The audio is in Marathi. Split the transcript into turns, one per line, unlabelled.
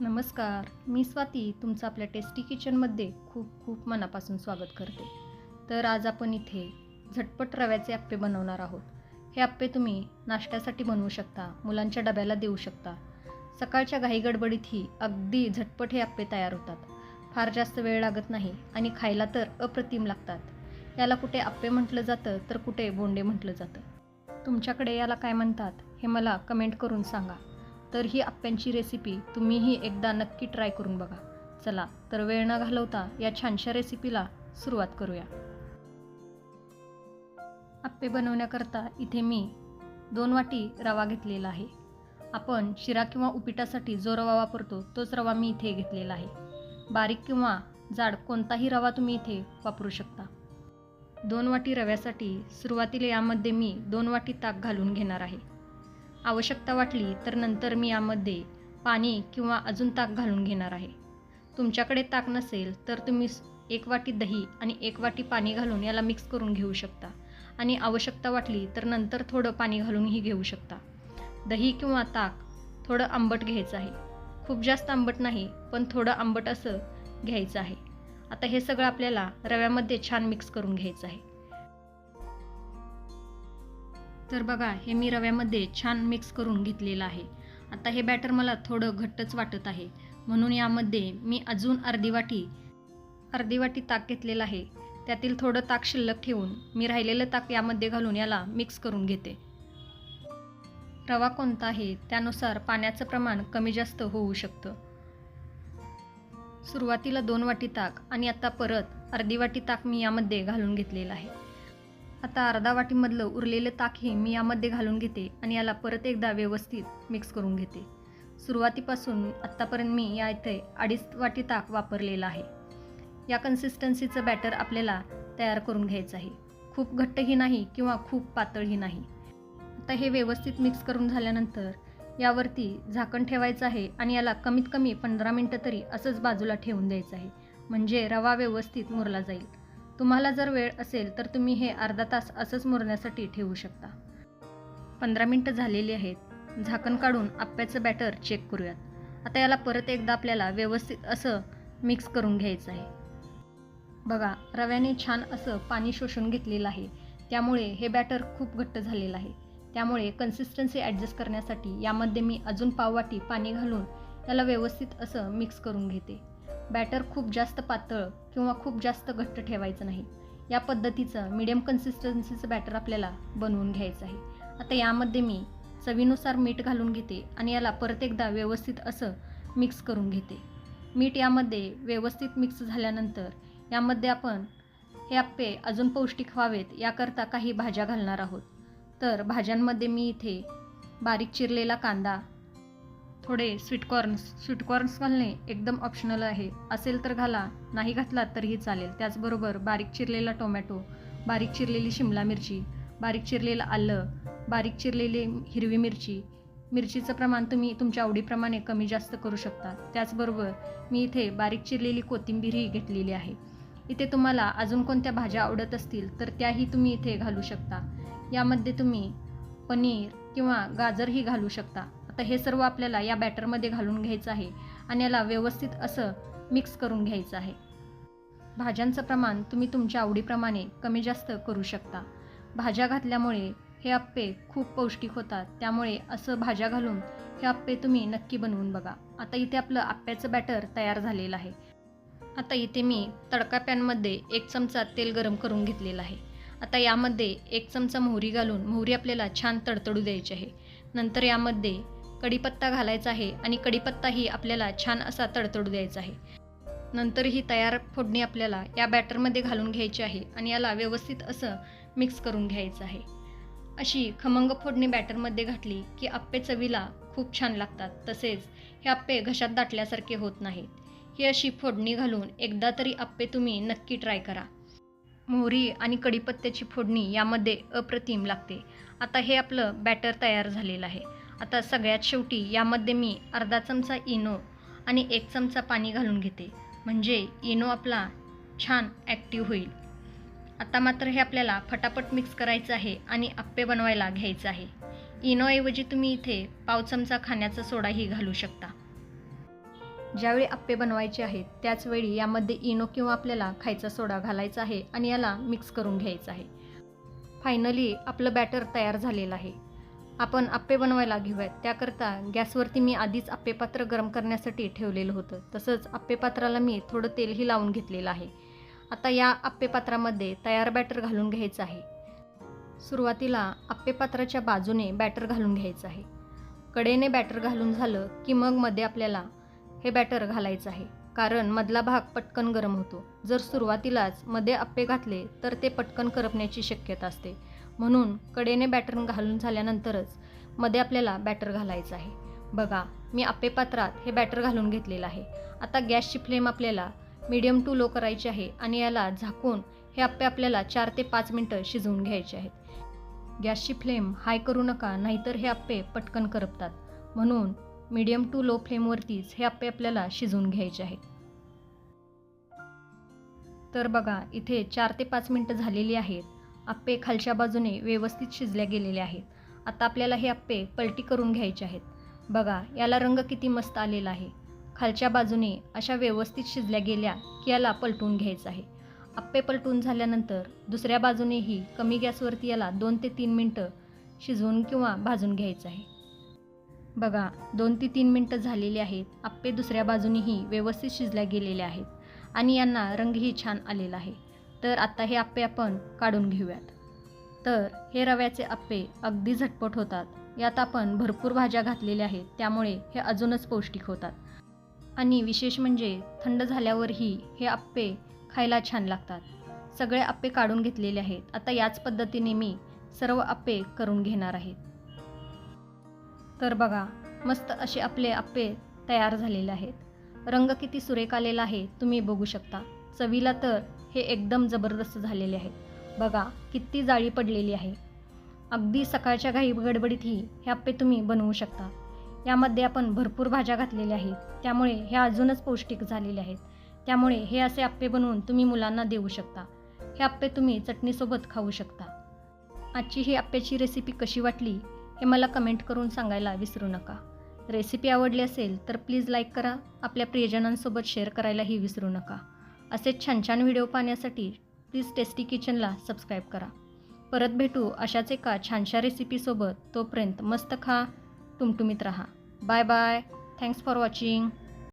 नमस्कार मी स्वाती तुमचं आपल्या टेस्टी किचनमध्ये खूप खूप मनापासून स्वागत करते. तर आज आपण इथे झटपट रव्याचे आप्पे बनवणार आहोत. हे आप्पे तुम्ही नाश्त्यासाठी बनवू शकता मुलांच्या डब्याला देऊ शकता. सकाळच्या घाई गडबडीतही अगदी झटपट हे आप्पे तयार होतात. फार जास्त वेळ लागत नाही आणि खायला तर अप्रतिम लागतात. याला कुठे आप्पे म्हटलं जातं तर कुठे बोंडे म्हटलं जातं? तुमच्याकडे याला काय म्हणतात हे मला कमेंट करून सांगा. तर ही आप्प्यांची रेसिपी तुम्हीही एकदा नक्की ट्राय करून बघा. चला तर वेळ न घालवता या छानशा रेसिपीला सुरुवात करूया. आप्पे बनवण्याकरता इथे मी दोन वाटी रवा घेतलेला आहे. आपण शिरा किंवा उपिटासाठी जो रवा वापरतो तोच रवा मी इथे घेतलेला आहे. बारीक किंवा जाड कोणताही रवा तुम्ही इथे वापरू शकता. दोन वाटी रव्यासाठी सुरुवातीला यामध्ये मी दोन वाटी ताक घालून घेणार आहे. आवश्यकता वाटली तर नंतर मी यामध्ये पाणी किंवा अजून ताक घालून घेणार आहे. तुमच्याकडे ताक नसेल तर तुम्ही एक वाटी दही आणि एक वाटी पाणी घालून याला मिक्स करून घेऊ शकता आणि आवश्यकता वाटली तर नंतर थोडं पाणी घालूनही घेऊ शकता. दही किंवा ताक थोडं आंबट घ्यायचं आहे. खूप जास्त आंबट नाही पण थोडं आंबट असं घ्यायचं आहे. आता हे सगळं आपल्याला रव्यामध्ये छान मिक्स करून घ्यायचं आहे. तर बघा हे मी रव्यामध्ये छान मिक्स करून घेतलेलं आहे. आता हे बॅटर मला थोडं घट्टच वाटत आहे. म्हणून यामध्ये मी अजून अर्धी वाटी अर्धी वाटी ताक घेतलेलं आहे. त्यातील थोडं ताक शिल्लक ठेवून मी राहिलेलं ताक यामध्ये घालून याला मिक्स करून घेते. रवा कोणता आहे? त्यानुसार पाण्याचं प्रमाण कमी जास्त होऊ शकतं. सुरुवातीला दोन वाटी ताक आणि आता परत अर्धी वाटी ताक मी यामध्ये घालून घेतलेलं आहे. आता अर्धा वाटीमधलं उरलेलं ताकही मी यामध्ये घालून घेते आणि याला परत एकदा व्यवस्थित मिक्स करून घेते. सुरुवातीपासून आत्तापर्यंत मी या इथे अडीच वाटी ताक वापरलेलं आहे. या कन्सिस्टन्सीचं बॅटर आपल्याला तयार करून घ्यायचं आहे. खूप घट्टही नाही किंवा खूप पातळही नाही. आता हे व्यवस्थित मिक्स करून झाल्यानंतर यावरती झाकण ठेवायचं आहे आणि याला कमीत कमी पंधरा मिनटं तरी असंच बाजूला ठेवून द्यायचं आहे. म्हणजे रवा व्यवस्थित मुरला जाईल. तुम्हाला जर वेळ असेल तर तुम्ही हे अर्धा तास असंच मुरण्यासाठी ठेवू शकता. पंधरा मिनटं झालेली आहेत. झाकण काढून आप्प्याचं बॅटर चेक करूयात. आता याला परत एकदा आपल्याला व्यवस्थित असं मिक्स करून घ्यायचं आहे. बघा रव्याने छान असं पाणी शोषून घेतलेलं आहे. त्यामुळे हे बॅटर खूप घट्ट झालेलं आहे. त्यामुळे कन्सिस्टन्सी ॲडजस्ट करण्यासाठी यामध्ये मी अजून पाववाटी पाणी घालून त्याला व्यवस्थित असं मिक्स करून घेते. बॅटर खूप जास्त पातळ किंवा खूप जास्त घट्ट ठेवायचं नाही. या पद्धतीचं मिडियम कन्सिस्टन्सीचं बॅटर आपल्याला बनवून घ्यायचं आहे. आता यामध्ये मी चवीनुसार मीठ घालून घेते आणि याला परत एकदा व्यवस्थित असं मिक्स करून घेते. मीठ यामध्ये व्यवस्थित मिक्स झाल्यानंतर यामध्ये आपण हे आप्पे अजून पौष्टिक व्हावेत याकरता काही भाज्या घालणार आहोत. तर भाज्यांमध्ये मी इथे बारीक चिरलेला कांदा थोडे स्वीटकॉर्न्स स्वीटकॉर्न्स घालणे एकदम ऑप्शनल आहे. असेल तर घाला नाही घातलात तरीही चालेल. त्याचबरोबर बारीक चिरलेला टोमॅटो बारीक चिरलेली शिमला मिरची बारीक चिरलेलं आलं बारीक चिरलेली हिरवी मिरची. मिरचीचं प्रमाण तुम्ही तुमच्या आवडीप्रमाणे कमी जास्त करू शकता. त्याचबरोबर मी इथे बारीक चिरलेली कोथिंबीरही घेतलेली आहे. इथे तुम्हाला अजून कोणत्या भाज्या आवडत असतील तर त्याही तुम्ही इथे घालू शकता. यामध्ये तुम्ही पनीर किंवा गाजरही घालू शकता. तर हे सर्व आपल्याला या बॅटरमध्ये घालून घ्यायचं आहे आणि याला व्यवस्थित असं मिक्स करून घ्यायचं आहे. भाज्यांचं प्रमाण तुम्ही तुमच्या आवडीप्रमाणे कमी जास्त करू शकता. भाज्या घातल्यामुळे हे आप्पे खूप पौष्टिक होतात. त्यामुळे असं भाज्या घालून हे आप्पे तुम्ही नक्की बनवून बघा. आता इथे आपलं आप्प्याचं बॅटर तयार झालेलं आहे. आता इथे मी तडका पॅनमध्ये एक चमचा तेल गरम करून घेतलेलं आहे. आता यामध्ये एक चमचा मोहरी घालून मोहरी आपल्याला छान तडतडू द्यायची आहे. नंतर यामध्ये कढीपत्ता घालायचा आहे आणि कढीपत्ताही आपल्याला छान असा तडतडू द्यायचा आहे. नंतर ही तयार फोडणी आपल्याला या बॅटरमध्ये घालून घ्यायची आहे आणि याला व्यवस्थित असं मिक्स करून घ्यायचं आहे. अशी खमंग फोडणी बॅटरमध्ये घातली की आप्पे चवीला खूप छान लागतात. तसेच हे आप्पे घशात दाटल्यासारखे होत नाहीत. ही अशी फोडणी घालून एकदा तरी आप्पे तुम्ही नक्की ट्राय करा. मोहरी आणि कढीपत्त्याची फोडणी यामध्ये अप्रतिम लागते. आता हे आपलं बॅटर तयार झालेलं आहे. आता सगळ्यात शेवटी यामध्ये मी अर्धा चमचा इनो आणि एक चमचा पाणी घालून घेते. म्हणजे इनो आपला छान ॲक्टिव्ह होईल. आता मात्र हे आपल्याला फटाफट मिक्स करायचं आहे आणि आप्पे बनवायला घ्यायचं आहे. इनोऐवजी तुम्ही इथे पाव चमचा खाण्याचा सोडाही घालू शकता. ज्यावेळी आप्पे बनवायचे आहेत त्याचवेळी यामध्ये इनो किंवा आपल्याला खायचा सोडा घालायचा आहे आणि याला मिक्स करून घ्यायचा आहे. फायनली आपलं बॅटर तयार झालेलं आहे. आपण आप्पे बनवायला घेऊयात. त्याकरता गॅसवरती मी आधीच आप्पेपात्र गरम करण्यासाठी ठेवलेलं होतं. तसंच आप्पेपात्राला मी थोडं तेलही लावून घेतलेलं आहे. आता या आप्पेपात्रामध्ये तयार बॅटर घालून घ्यायचं आहे. सुरुवातीला आप्पेपात्राच्या बाजूने बॅटर घालून घ्यायचं आहे. कडेने बॅटर घालून झालं की मग मध्ये आपल्याला हे बॅटर घालायचं आहे. कारण मधला भाग पटकन गरम होतो. जर सुरुवातीलाच मध्ये आप्पे घातले तर ते पटकन करपण्याची शक्यता असते. म्हणून कडेने बॅटर घालून झाल्यानंतरच मध्ये आपल्याला बॅटर घालायचं आहे. बघा मी आप्पे पात्रात हे बॅटर घालून घेतलेलं आहे. आता गॅसची फ्लेम आपल्याला मीडियम टू लो करायची आहे आणि याला झाकून हे आप्पे आपल्याला चार ते पाच मिनटं शिजवून घ्यायचे आहेत. गॅसची फ्लेम हाय करू नका नाहीतर हे आप्पे पटकन करपतात. म्हणून मीडियम टू लो फ्लेमवरतीच हे आप्पे आपल्याला शिजवून घ्यायचे आहेत. तर बघा इथे चार ते पाच मिनटं झालेली आहेत. आप्पे खालच्या बाजूने व्यवस्थित शिजल्या गेलेले आहेत. आता आपल्याला हे आप्पे पलटी करून घ्यायचे आहेत. बघा याला रंग किती मस्त आलेला आहे. खालच्या बाजूने अशा व्यवस्थित शिजल्या गेल्या की याला पलटून घ्यायचं आहे. आप्पे पलटून झाल्यानंतर दुसऱ्या बाजूनेही कमी गॅसवरती याला दोन ते तीन मिनटं शिजवून किंवा भाजून घ्यायचं आहे. बघा दोन ते तीन मिनटं झालेली आहेत. आप्पे दुसऱ्या बाजूनेही व्यवस्थित शिजल्या गेलेले आहेत. आणि यांना रंगही छान आलेला आहे. तर आता हे आप्पे आपण काढून घेऊयात. तर हे रव्याचे आप्पे अगदी झटपट होतात. यात आपण भरपूर भाज्या घातलेल्या आहेत त्यामुळे हे अजूनच पौष्टिक होतात. आणि विशेष म्हणजे थंड झाल्यावरही हे आप्पे खायला छान लागतात. सगळे आप्पे काढून घेतलेले आहेत. आता याच पद्धतीने मी सर्व आप्पे करून घेणार आहेत तर बघा मस्त असे आपले आप्पे तयार झालेले आहेत. रंग किती सुरेख आलेला आहे तुम्ही बघू शकता. चवीला तर हे एकदम जबरदस्त झालेले आहेत. बघा किती जाळी पडलेली आहे. अगदी सकाळच्या घाई गडबडीतही हे आप्पे तुम्ही बनवू शकता. यामध्ये आपण भरपूर भाज्या घातलेल्या आहेत. त्यामुळे हे अजूनच पौष्टिक झालेले आहेत. त्यामुळे हे असे आप्पे बनवून तुम्ही मुलांना देऊ शकता. हे आप्पे तुम्ही चटणीसोबत खाऊ शकता. आजची ही आप्प्याची रेसिपी कशी वाटली हे मला कमेंट करून सांगायला विसरू नका. रेसिपी आवडली असेल तर प्लीज लाईक करा. आपल्या प्रियजनांसोबत शेअर करायलाही विसरू नका. असे छान छान व्हिडिओ पाहण्यासाठी प्लीज टेस्टी किचनला सबस्क्राईब करा. परत भेटू अशाच एका छानशा रेसिपीसोबत तोपर्यंत मस्त खा टुमटुमीत राहा. Bye bye thanks for watching